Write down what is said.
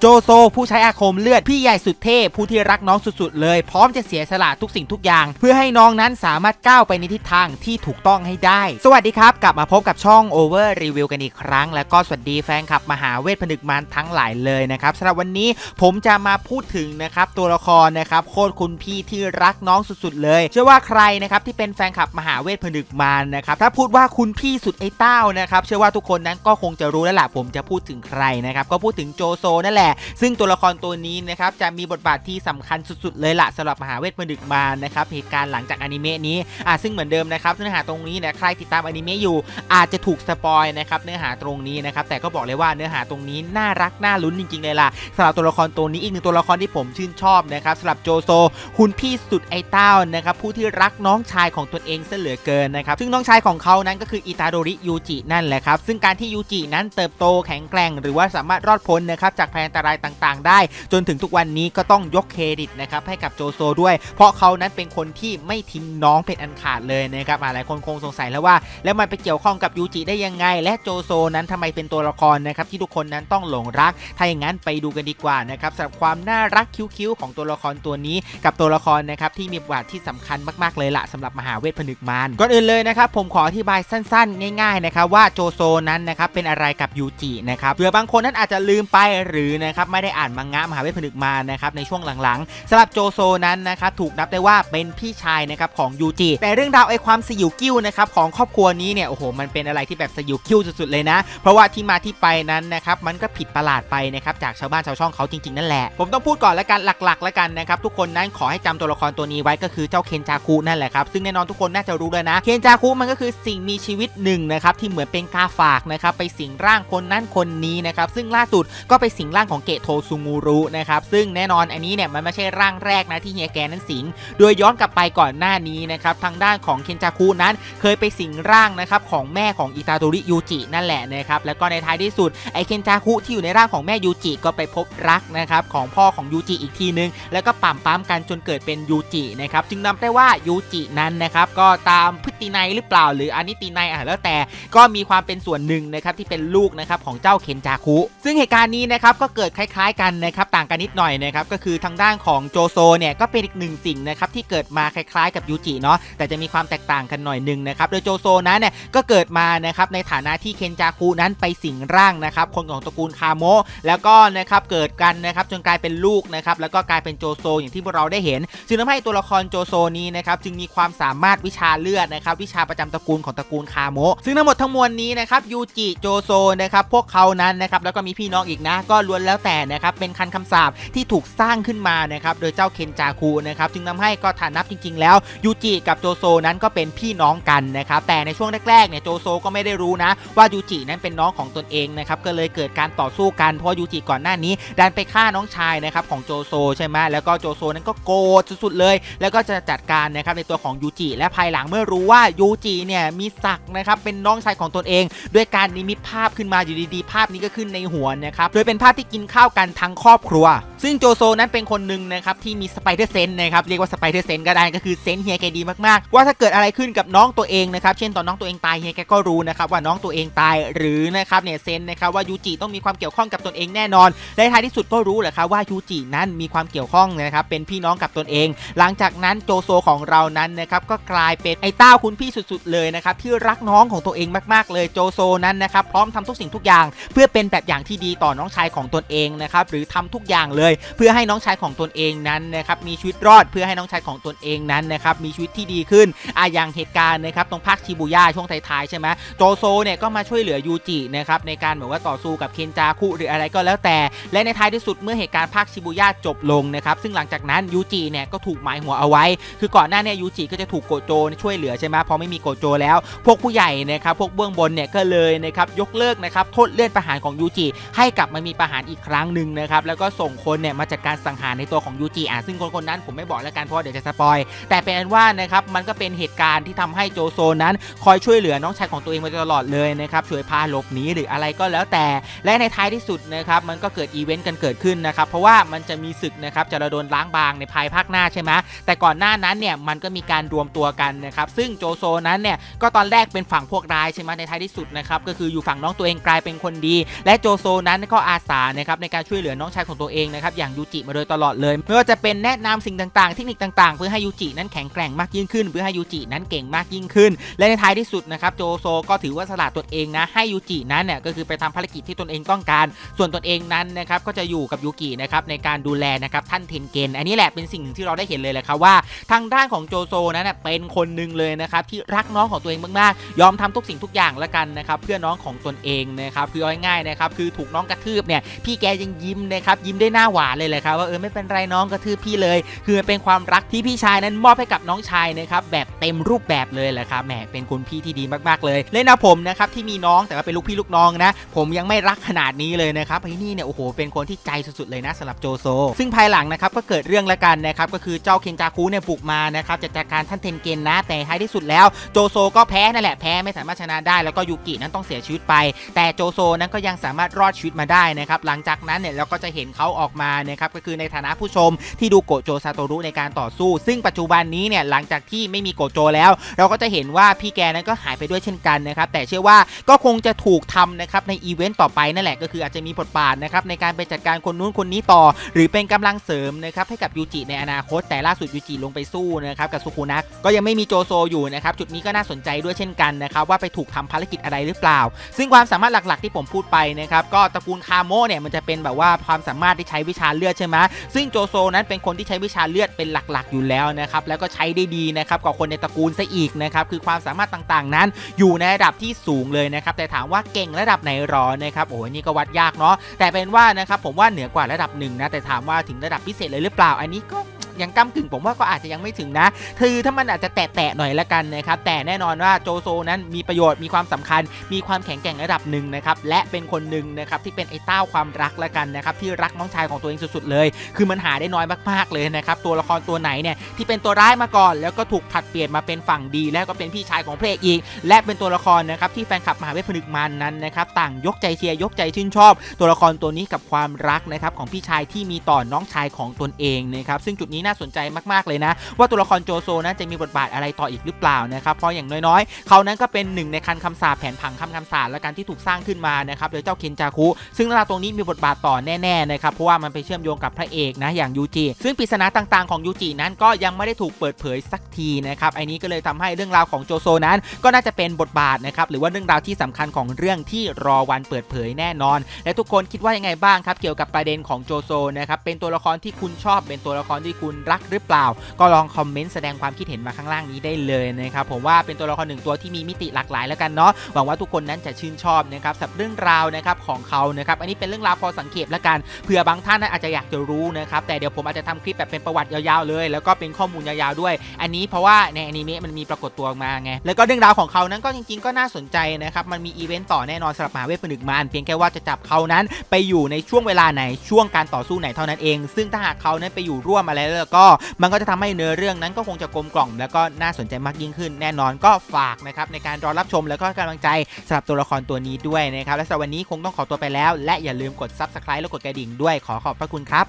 โจโซ ผู้ใช้อาคมเลือด พี่ใหญ่สุดเทพ ผู้ที่รักน้องสุดๆ เลย พร้อมจะเสียสละทุกสิ่งทุกอย่าง เพื่อให้น้องนั้นสามารถก้าวไปในทิศทางที่ถูกต้องให้ได้ สวัสดีครับ กลับมาพบกับช่อง Over Review กันอีกครั้ง แล้วก็สวัสดีแฟนคลับมหาเวทผนึกมันทั้งหลายเลยนะครับสำหรับวันนี้ผมจะมาพูดถึงนะครับตัวละครนะครับโคตรคุณพี่ที่รักน้องสุดๆ เลย เชื่อว่าใครนะครับที่เป็นแฟนคลับมหาเวทผนึกมันนะครับถ้าพูดว่าคุณพี่สุดไอ้เต้านะครับเชื่อว่าทุกคนนั้นก็คงจะรู้แล้วล่ะผมจะพูดถึงใครนะครับก็พูดถึงโจโซนั่นแหละซึ่งตัวละครตัวนี้นะครับจะมีบทบาทที่สำคัญสุดๆ เลยล่ะสำหรับมหาเวทผนึกมารนะครับเหตุการณ์หลังจากอนิเมะนี้อะซึ่งเหมือนเดิมนะครับเนื้อหาตรงนี้เนี่ยใครติดตามอนิเมะอยู่อาจจะถูกสปอยนะครับเนื้อหาตรงนี้นะครับแต่ก็บอกเลยว่าเนื้อหาตรงนี้น่ารักน่าลุ้นจริงๆเลยล่ะสำหรับตัวละครตัวนี้อีกหนึ่งตัวละครที่ผมชื่นชอบนะครับสำหรับโจโซ คุณพี่สุดไอเต้านะครับผู้ที่รักน้องชายของตนเองเสยเหลือเกินนะครับซึ่งน้องชายของเขานั้นก็คืออิตาโดริยูจินั่นแหละครับซึ่งการที่ยูจินั้นเติบโตแข็งแกร่ง หรือว่าสามารถรอดพ้นนะครับจากภัยอันตรายต่างๆ ได้ จนถึงทุกวันนี้ก็ต้องยกเครดิตนะครับให้กับโจโซด้วย เพราะเขานั้นเป็นคนที่ไม่ทิ้งน้องเป็นอันขาดเลยนะครับหลายคนคงสงสัยแล้วว่า แล้วมันไปเกี่ยวข้องกับยูจิได้ยังไง และโจโซนั้นทำไมเป็นตัวละครนะครับที่ทุกคนนั้นต้องหลงรัก ถ้าอย่างนั้นไปดูกันดีกว่านะครับสำหรับความน่ารักคิ้วๆของตัวละครตัวนี้กับตัวละครนะครับที่มีบทบาทที่สำคัญมากๆเลยละสำหรับมหาเวทผนึกมารก่อนอื่นเลยนะครับผมขออธิบายสั้นๆ ง่ายๆนะครับว่าโจโซนั้นนะครับเป็นอะไรกับยูจินะครับเผื่อบางคนนั้นอาจจะลืมไปหรือนะครับไม่ได้อ่านมังงะมหาเวทผนึกมานะครับในช่วงหลังๆสำหรับโจโซนั้นนะครับถูกนับได้ว่าเป็นพี่ชายนะครับของยูจิแต่เรื่องราวไอ้ความสยิวกิ้วนะครับของครอบครัวนี้เนี่ยโอ้โหมันเป็นอะไรที่แบบสยิวกิ้วสุดๆเลยนะ เพราะว่าที่มาที่ไปนั้นนะครับมันก็ผิดประหลาดไปนะครับจากชาวบ้านชาวช่องเขาจริงๆนั่นแหละผมต้องพูดก่อนล้วกันหลักๆล้วกันนะครับทุกคนนั้นขอให้จำตัวละครตัวนี้ไว้ก็คือเจ้าเคนจาคุนั่นแหละครับซึ่งแน่นอนทุกคนน่าจะรู้เลยนะเคนจาคุมันก็คือสิ่งมีชีวิตหนึ่งนะครับที่เหมือนเป็นกาฝากนะครับไปสิงร่างคนนั้นคนนี้นะครับซึ่งล่าสุดก็ไปสิงร่างของเกะโทซูงูรุนะครับซึ่งแน่นอนอันนี้เนี่ยมันไม่ใช่ร่างแรกนะที่เฮียแกนั้นสิง โดยย้อนกลับไปก่อนหน้านี้นะครับทางด้านของเคนจาคุนั้นเคยไปสิงร่างนะครับของแม่ของอิตาโดริยูจินั่นแหละนะครับแล้วก็ในท้ายที่สุดไอเคนจาคุที่อยู่ในร่างของแม่ยูจิก็ไปพบรักนะครับของพ่อของยูจิอีกทีนึง แล้วก็ปั๊มปั๊มกันจนเกิดเป็นยูจินะครับจึงนำได้ว่ายูจินั้นนะครับก็ตามพฤตินัยหรือเปล่า หรืออนิตินัยอะแล้วแต่ก็มีความเป็นส่วนหนึ่งนะครับที่เป็นลูกนะครับของเจ้าเคนจาคุ ซึ่งเหตุการณ์นี้นะครับก็เกิดคล้ายๆกันนะครับต่างกันนิดหน่อยนะครับก็คือทางด้านของโจโซเนี่ยก็เป็นอีกหนึ่งสิ่งนะครับที่เกิดมาคล้ายๆกับยูจิเนาะแต่จะมีความแตกต่างกันหน่อยหนึ่งนะครับโดยโจโซนั้นเนี่ยก็เกิดมานะครับในฐานะที่เคนจาคุนั้นไปสิงร่างนะครับคนของตระกูลคาโมะแล้วก็นะครับเกิดกันนะครับจนกลายเป็นลูกนะครับแล้วก็กลายเป็นโจโซอย่างที่พวกเราได้เห็นจึงทำให้ตัวละครโจโซนี้นะครับจึงมีความสามารถวิชาเลือดนะครับวิชาประจำตระกูลของตระกูลคาโมะซึ่งทั้งหมดทั้งมวลนี้นะครับยูจิโจโซนะครับพวกเขานั้นนะครับแล้วก็มีพี่น้องอีกนะก็ล้วนแล้วแต่นะครับเป็นคันคำสาปที่ถูกสร้างขึ้นมานะครับโดยเจ้าเคนจาคุนะครับจึงทำให้ก็ฐานับจริง ๆ แล้วยูจิกับโจโซนั้นก็เป็นพี่น้องกันนะครับแต่ในช่วงแรกๆเนี่ยโจโซก็ไม่ได้รู้นะ ว่ายูจินั้นเป็นน้องของตนเองนะครับก็เลยเกิดการต่อสู้กันเพราะยูจิก่อนหน้านี้ ดันไปฆ่าน้องชายนะครับของโจโซใช่ไหมแล้วก็โจโซนั้นก็โกรธสุดๆเลย แล้วก็จะจัดการนะครับในตัวของยูจิและภายหลังเมื่อรู้ว่ายูจิเนี่ยมีศักดิ์นะครับเป็นน้องชายของตนเอง ด้วยการนิมิตภาพขึ้นมาอยู่ดีๆ ภาพนี้ก็ขึ้นในหัวนะครับโดยเป็นภาพที่กินข้าวกันทั้งครอบครัวซึ่งโจโซนั้นเป็นคนหนึ่งนะครับที่มีสไปเดอร์เซนนะครับเรียกว่าสไปเดอร์เซนก็ได้ก็คือเซนเฮียแกดีมากๆ ว่าถ้าเกิดอะไรขึ้นกับน้องตัวเองนะครับเช่นตอนน้องตัวเองตายเฮียแกก็รู้นะครับว่าน้องตัวเองตายหรือนะครับเนี่ยเซนนะครับว่ายูจิต้องมีความเกี่ยวข้องกับตนเองแน่นอนและท้ายที่สุดก็รู้แหละครับว่ายูจินั้นมีความเกี่ยวข้องนะครับเป็นพี่น้องกับตนเอง หลังจากนั้นโจโซของเรานั้นนะครับก็กลายเป็นไอ้เต้าคุณพี่สุดๆเลยนะครับที่รักน้องของตัวเองมากๆ เลยโจโซนั้นนะครับพร้อมทำทุกสิ่งทุกอย่าง เพื่อเป็นแบบอย่างที่ดีต่อน้องชายของตนเองนะครับหรือทำทุกอย่างเลยเพื่อให้น้องชายของตนเองนั้นนะครับมีชีวิตรอดเพื่อให้น้องชายของตนเองนั้นนะครับมีชีวิตที่ดีขึ้นอะอย่างเหตุการณ์นะครับตรงภาคชิบูย่าช่วงท้ายๆใช่ไหมโจโซเนี่ยก็มาช่วยเหลือยูจินะครับในการแบบว่าต่อสู้กับเคนจาคุหรืออะไรก็แล้วแต่ และในท้ายที่สุดเมื่อเหตุการณ์ภาคชิบูย่าจบลงนะครับซึ่งหลังจากนั้นยูจิเนี่ยก็ถูกหมายหัวเอาไว้ คือก่อนหน้าเนี่ยยูจิก็จะถูกโกโจช่วยเหลือใช่ไหมพอไม่มีโกโจแล้ว พวกผู้ใหญ่นะครับพวกเบื้องบนเนี่ยก็เลยนะครับยกเลิกนะครับโทษเลื่อนประหารของยูจิให้กลับมามีประหารอีกครั้งหนึ่งนะครับแล้วก็ส่งคนคนเนี่ยมาจัดการสังหารในตัวของยูจิอะซึ่งคนคนนั้นผมไม่บอกแล้วกันเพราะเดี๋ยวจะสปอยแต่เป็นอันว่านะครับมันก็เป็นเหตุการณ์ที่ทำให้โจโซนั้น คอยช่วยเหลือน้องชายของตัวเองมาตลอดเลยนะครับช่วยพาหลบหนีหรืออะไรก็แล้วแต่ และในท้ายที่สุดนะครับมันก็เกิดอีเวนต์กันเกิดขึ้นนะครับเพราะว่ามันจะมีศึกนะครับจะระดนล้างบางในภายภาคหน้าใช่ไหมแต่ก่อนหน้านั้นเนี่ยมันก็มีการรวมตัวกันนะครับซึ่งโจโซนั้นเนี่ยก็ตอนแรกเป็นฝั่งพวกร้ายใช่ไหมในท้ายที่สุดนะครับก็คืออยู่ฝั่งน้องตัวเองกลายเป็นคนดี และโจโซนั้นก็อาสานะครับในการช่วยเหลือน้องชายของตัวเองนะครับอย่างยูจิมาโดยตลอดเลย ไม่ว่าจะเป็นแนะนำสิ่งต่างๆ เทคนิคต่างๆ เพื่อให้ยูจินั้นแข็งแกร่งมากยิ่งขึ้น เพื่อให้ยูจินั้นเก่งมากยิ่งขึ้น และในท้ายที่สุดนะครับโจโซก็ถือว่าสละตนเองนะให้ยูจินั้นเนี่ยก็คือไปทำภารกิจที่ตนเองต้องการ ส่วนตนเองนั้นนะครับก็จะอยู่กับยูกินะครับในการดูแลนะครับท่านเทนเกนอันนี้แหละเป็นสิ่งหนึ่งที่เราได้เห็นเลยแหละครับว่า ทางด้านของโจโซนั้นเป็นคนหนึ่งเลยนะครับที่รักน้องของตัวเองมากๆ ยอมทำทุกสิ่งทุกอย่างละกันนะครับเพื่อน้องของตนเองนะครับคือง่ายๆนะครับคือถูกน้องกระทืบเนี่ยพี่แกยังยิ้มนะครับยิ้มได้หน้าหวานเลยแหละครับว่าเออไม่เป็นไรน้องกระทืบพี่เลย คือเป็นความรักที่พี่ชายนั้นมอบให้กับน้องชายนะครับแบบเต็มรูปแบบเลยแหละครับแหมเป็นคุณพี่ที่ดีมากๆเลยเล่นนะผมนะครับที่มีน้องแต่ว่าเป็นลูกพี่ลูกน้องนะ ผมยังไม่รักขนาดนี้เลยนะครับไอ้นี่เนี่ยโอ้โหเป็นคนที่ใจสุดๆเลยนะสำหรับโจโซ ซึ่งภายหลังนะครับก็เกิดเรื่องละกันนะครับก็คือเจ้าเคนจาคุเนี่ยบุกมานะครับจะจัดการท่านเทนเกนนะ แต่ท้ายที่สุดแล้วโจโซก็แพ้นั่นแหละแพ้ไม่สามารถชนะได้แล้วก็ยูกินั้นต้องเสียชีวิตไป แต่โจโซนั้นก็ยังสามารถรอดชีวิตมาได้นะครับหลังจากนั้นเนี่ยเราก็จะเห็นเขาออกมานะครับก็คือในฐานะผู้ชมที่ดูโกโจซาโตรุในการต่อสู้ ซึ่งปัจจุบันนี้เนี่ยหลังจากที่ไม่มีโกโจแล้ว เราก็จะเห็นว่าพี่แกนั้นก็หายไปด้วยเช่นกันนะครับแต่เชื่อว่าก็คงจะถูกทำนะครับในอีเวนต์ต่อไปนั่นแหละก็คืออาจจะมีบทบาทนะครับในการไปจัดการคนนู้นคนนี้ต่อ หรือเป็นกำลังเสริมนะครับให้กับยูจิในอนาคต แต่ล่าสุดยูจิลงไปสู้นะครับกับสุคุนะก็ยังไม่มีโจโซอยู่นะครับจุดนี้ก็น่าสนใจด้วยเช่นกันนะครับว่าไปถูกทำภารกิจอะไรหรือเปล่า ซึ่งความสามารถหลักๆที่ผมพูดไปนะครับก็ตระกูลคาโมเนี่ยมันจะเป็นแบบว่าความสามารถที่ใช้วิชาเลือดใช่ไหมซึ่งโจโซนั้นเป็นคนที่ใช้วิชาเลือดเป็นหลักๆ อยู่แล้วนะครับแล้วก็ใช้ได้ดีนะครับกับคนในตระกูลซะอีกนะครับคือความสามารถต่างๆนั้น อยู่ในระดับที่สูงเลยนะครับแต่ถามว่าเก่งระดับไหนหรอนะครับโอ้ยนี่ก็วัดยากเนาะแต่เป็นว่านะครับผมว่าเหนือกว่าระดับหนึ่งนะแต่ถามว่าถึงระดับพิเศษเลยหรือเปล่าอันนี้ก็ ยังก้ากึ่งผมว่าก็อาจจะยังไม่ถึงนะคือถ้ามันอาจจะแตะๆหน่อยละกันนะครับแต่แน่นอนว่าโจโซนั้นมีประโยชน์มีความสำคัญ มีความแข็งแกร่งระดับหนึ่งนะครับและเป็นคนหนึ่งนะครับที่เป็นไอ้เต้าความรักละกันนะครับที่รักน้องชายของตัวเองสุดๆเลย คือมันหาได้น้อยมากๆเลยนะครับตัวละครตัวไหนเนี่ยที่เป็นตัวร้ายมาก่อน แล้วก็ถูกผัดเปลี่ยนมาเป็นฝั่งดี แล้วก็เป็นพี่ชายของพระเอกอีก และเป็นตัวละครนะครับที่แฟนคลับมหาเวทพนึกมันนั้นนะครับต่างยกใจเชียร์ยกใจชื่นชอบ ตัวละครตัวนี้กับความรักนะครับของพี่ชายที่มีต่อน้องชายของตนเองนะครับซึ่งจุดนี้น่าสนใจมากๆเลยนะ ว่าตัวละครโจโซนั้นจะมีบทบาทอะไรต่ออีกหรือเปล่านะครับเพราะอย่างน้อยๆ เขานั้นก็เป็นหนึ่งในคันคำสาปแผนผังคำคำสาปและการที่ถูกสร้างขึ้นมานะครับโดยเจ้าเคนจาคุซึ่งเรื่องราวตรงนี้มีบทบาทต่อแน่ๆนะครับเพราะว่ามันไปเชื่อมโยงกับพระเอกนะอย่างยูจิซึ่งปริศนาต่างๆของยูจินั้นก็ยังไม่ได้ถูกเปิดเผยสักทีนะครับไอ้นี้ก็เลยทำให้เรื่องราวของโจโซนั้น ก็น่าจะเป็นบทบาทนะครับหรือว่าเรื่องราวที่สำคัญของเรื่องที่รอวันเปิดเผยแน่นอน และทุกคนคิดว่ายังไงบ้างครับเกี่ยวกับประเด็นของโจโซนะครับเป็นตัวละครที่คุณชอบเป็นตัวละครที่คุณรักหรือเปล่า ก็ลองคอมเมนต์แสดงความคิดเห็นมาข้างล่างนี้ได้เลยนะครับผมว่าเป็นตัวละครหนึ่งตัวที่มีมิติหลากหลายแล้วกันเนาะหวังว่าทุกคนนั้นจะชื่นชอบนะครับสับเรื่องราวนะครับของเขานะครับอันนี้เป็นเรื่องราวพอสังเกตแล้วกันเผื่อบางท่านอาจจะอยากจะรู้นะครับแต่เดี๋ยวผมอาจจะทำคลิปแบบเป็นประวัติยาวๆเลย แล้วก็เป็นข้อมูลยาวๆด้วย อันนี้เพราะว่าในอนิเมะมันมีปรากฏตัวมาไงแล้วก็เรื่องราวของเขานั้นก็จริงๆ ก็น่าสนใจนะครับมันมีอีเวนต์ต่อแน่นอนสำหรับมหาเวทผนึกมารเพียงแค่ว่าจะจับเขานั้นไปอยู่ในช่วงเวลาไหนช่วงการต่อสู้ไหนเท่านั้นเอง ซึ่งถ้าหากเขานั้นไปอยู่ร่วมอะไรแล้วก็มันก็จะทำให้เนื้อเรื่องนั้นก็คงจะกลมกล่อมแล้วก็น่าสนใจมากยิ่งขึ้น แน่นอนก็ฝากนะครับในการรอรับชมแล้วก็กำลังใจสำหรับตัวละครตัวนี้ด้วยนะครับและสำหรับวันนี้คงต้องขอตัวไปแล้ว และอย่าลืมกด subscribe และกดกระดิ่งด้วยขอขอบพระคุณครับ